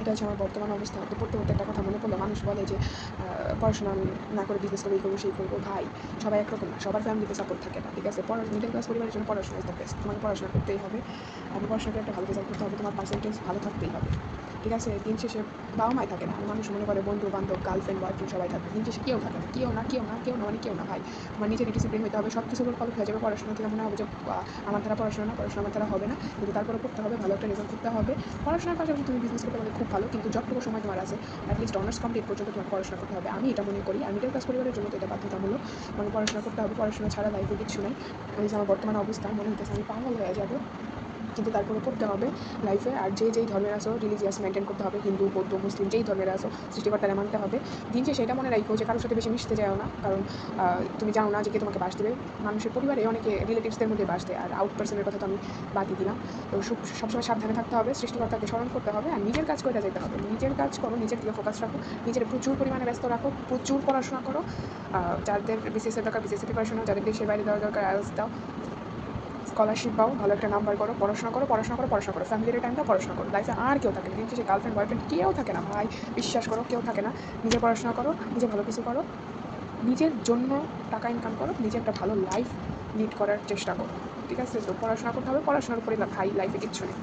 এটা হচ্ছে আমার বর্তমান অবস্থা। তো পড়তে পড়তে একটা কথা মনে পড়ল, মানুষ বলে যে পড়াশোনা না করে বিজনেস করব এই করব, সেই করব, ভাই। সবাই একরকম না, সবার ফ্যামিলিতে সাপোর্ট থাকে না, ঠিক আছে? পড়া মিডল ক্লাস পরিবারের জন্য পড়াশোনা ইজ দ্য বেস্ট তোমাকে পড়াশোনা করতেই হবে আর পড়াশোনা করে একটা ভালো রেজাল্ট করতে হবে, তোমার পার্সেন্টেজ ভালো থাকতেই হবে, ঠিক আছে? দিন শেষে বাবা মাই থাকে না মানুষ মনে করে বন্ধু, বান্ধব গার্লফ্রেন্ড বয়ফ্রেন্ড সবাই থাকে। দিন শেষে কেউ থাকে না, কেউ না কেউ না কেউ না মানে কেউ না, ভাই। তোমার নিজের ডিসিপ্লিন হতে হবে সব কিছু উপর কলক হয়ে যাবে, পড়াশোনা থেকে মনে হবে যে আমার দ্বারা পড়াশোনা না, পড়াশোনা আমার দ্বারা হবে না। কিন্তু তারপরে করতে হবে, ভালো একটা রেজাল্ট করতে হবে। পড়াশোনার পাশাপাশি তুমি বিজনেস করতে পারলে খুব ভালো, কিন্তু যতটুকু সময় তোমার আছে অ্যাটলিস্ট অনার্স কমপ্লিট পর্যন্ত তোমার পড়াশোনা করতে হবে। আমি এটা মনে করি, আর মিডল ক্লাস পরিবারের জন্য তো এটা বাধ্যতামূলক। মানে পড়াশোনা করতে হবে, পড়াশোনা ছাড়া লাইফে কিছু নাই। যে আমার বর্তমান অবস্থা, মনে হইতেছে আমি পাগল হয়ে যাব। কিন্তু তারপরে করতে হবে লাইফে আর যে যেই ধর্মের আসো রিলিজিয়াস মেনটেন করতে হবে, হিন্দু, বৌদ্ধ, মুসলিম, যেই ধর্মের আসো সৃষ্টিকর্তারা মানতে হবে। দিন শেষে এটা মনে রাখো যে কারোর সাথে বেশি মিশতে যাও না। কারণ তুমি জানো না যে কে তোমাকে বাস দেবে। মানুষের পরিবারে অনেকে রিলেটিভসদের মধ্যে বাস দেয়। আর আউট পার্সনের কথা তো আমি বাদই দিলাম। তো সব- সবসময় সাবধানে থাকতে হবে, সৃষ্টিকর্তাকে স্মরণ করতে হবে, আর নিজের কাজ করে যেতে হবে। নিজের কাজ করো, নিজের দিকে ফোকাস রাখো, নিজের প্রচুর পরিমাণে ব্যস্ত রাখো, প্রচুর পড়াশোনা করো। যাদের বিসিএসের দরকার বিসিএসের প্রিপারেশন যাদের দেশের বাইরে দেওয়ার দরকার আইএলস দাও। স্কলারশিপ পাও, ভালো একটা নাম্বার করো, পড়াশোনা করো পড়াশোনা করো পড়াশোনা করো। ফ্যামিলির টাইমটা পড়াশোনা করো। লাইফে আর কেউ থাকে না। কিন্তু সে গার্লফ্রেন্ড বয়ফ্রেন্ড কেউ থাকে না। ভাই, বিশ্বাস করো, কেউ থাকে না। নিজে পড়াশোনা করো, নিজে ভালো কিছু করো। নিজের জন্য টাকা ইনকাম করো, নিজে একটা ভালো লাইফ লিড করার চেষ্টা করো। ঠিক আছে? তো পড়াশোনা করতে হবে, পড়াশোনার উপরে ভাই লাইফে কিচ্ছু নেই।